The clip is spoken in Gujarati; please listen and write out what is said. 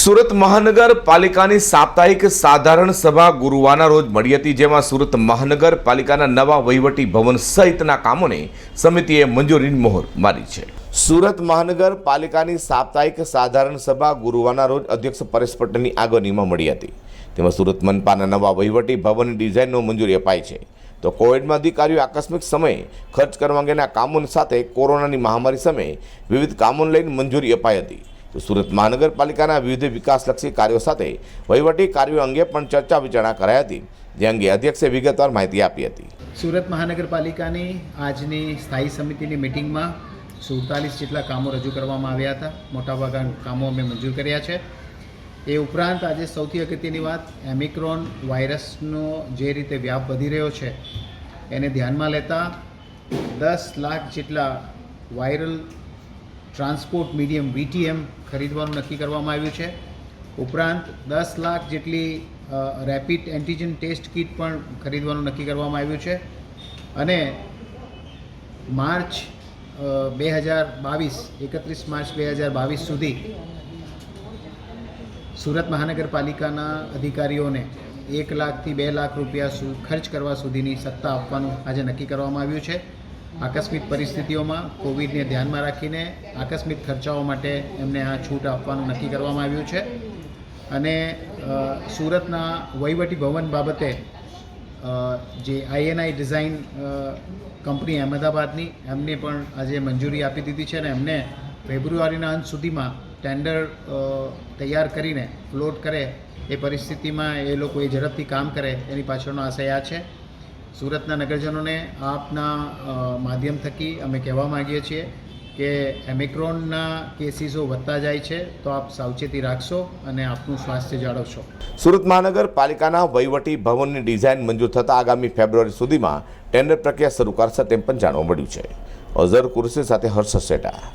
સુરત મહાનગરપાલિકાની સાપ્તાહિક સાધારણ સભા ગુરુવારના રોજ મળી હતી, જેમાં સુરત મહાનગરપાલિકાના નવા વહીવટી ભવન સહિતના કામોને સમિતિએ મંજૂરીની મોહર મારી છે. સુરત મહાનગરપાલિકાની સાપ્તાહિક સાધારણ સભા ગુરુવારના રોજ અધ્યક્ષ પરેશ પટેલની આગેવાનીમાં મળી હતી. તેમાં સુરત મનપાના નવા વહીવટી ભવનની ડિઝાઇનનો મંજૂરી અપાઈ છે. તો કોવિડમાં અધિકારીઓ આકસ્મિક સમયે ખર્ચ કરવા અંગેના કામોની સાથે કોરોનાની મહામારી સમયે વિવિધ કામોને લઈને મંજૂરી અપાઈ હતી. તો સુરત મહાનગરપાલિકાના વિવિધ વિકાસલક્ષી કાર્યો સાથે વહીવટી કાર્યો અંગે પણ ચર્ચા વિચારણા કરાઈ હતી. જે અંગે અધ્યક્ષે વિગતવાર માહિતી આપી હતી. સુરત મહાનગરપાલિકાની આજની સ્થાયી સમિતિની મિટિંગમાં સુડતાલીસ જેટલા કામો રજૂ કરવામાં આવ્યા હતા. મોટાભાગના કામો અમે મંજૂર કર્યા છે. એ ઉપરાંત આજે સૌથી અગત્યની વાત, એમિક્રોન વાયરસનો જે રીતે વ્યાપ વધી રહ્યો છે, એને ધ્યાનમાં લેતા દસ લાખ જેટલા વાયરલ ટ્રાન્સપોર્ટ મીડિયમ વીટીએમ ખરીદવાનું નક્કી કરવામાં આવ્યું છે. ઉપરાંત દસ લાખ જેટલી રેપિડ એન્ટીજન ટેસ્ટ કીટ પણ ખરીદવાનું નક્કી કરવામાં આવ્યું છે. અને માર્ચ બે હજાર બાવીસ, એકત્રીસ માર્ચ બે હજાર બાવીસ સુધી સુરત મહાનગરપાલિકાના અધિકારીઓને એક લાખથી બે લાખ રૂપિયા ખર્ચ કરવા સુધીની સત્તા આપવાનું આજે નક્કી કરવામાં આવ્યું છે. આકસ્મિક પરિસ્થિતિઓમાં કોવિડને ધ્યાનમાં રાખીને આકસ્મિક ખર્ચાઓ માટે એમને આ છૂટ આપવાનું નક્કી કરવામાં આવ્યું છે. અને સુરતના વહીવટી ભવન બાબતે જે આઈએનઆઈ ડિઝાઇન કંપની અહેમદાબાદની, એમને પણ આજે મંજૂરી આપી દીધી છે અને એમને ફેબ્રુઆરીના અંત સુધીમાં ટેન્ડર તૈયાર કરીને ફ્લોટ કરે એ પરિસ્થિતિમાં એ લોકો એ ઝડપથી કામ કરે એની પાછળનો આશય આ છે. સુરતના નગરજનોને આપના માધ્યમ થકી અમે કહેવા માગીએ છીએ કે એમિક્રોનના કેસીસો વધતા જાય છે તો આપ સાવચેતી રાખશો અને આપનું સ્વાસ્થ્ય જાળવશો. સુરત મહાનગરપાલિકાના વહીવટી ભવનની ડિઝાઇન મંજૂર થતાં આગામી ફેબ્રુઆરી સુધીમાં ટેન્ડર પ્રક્રિયા શરૂ કરશે તેમ પણ જાણવા મળ્યું છે. અઝર કુરશી સાથે હર્ષ સેટા.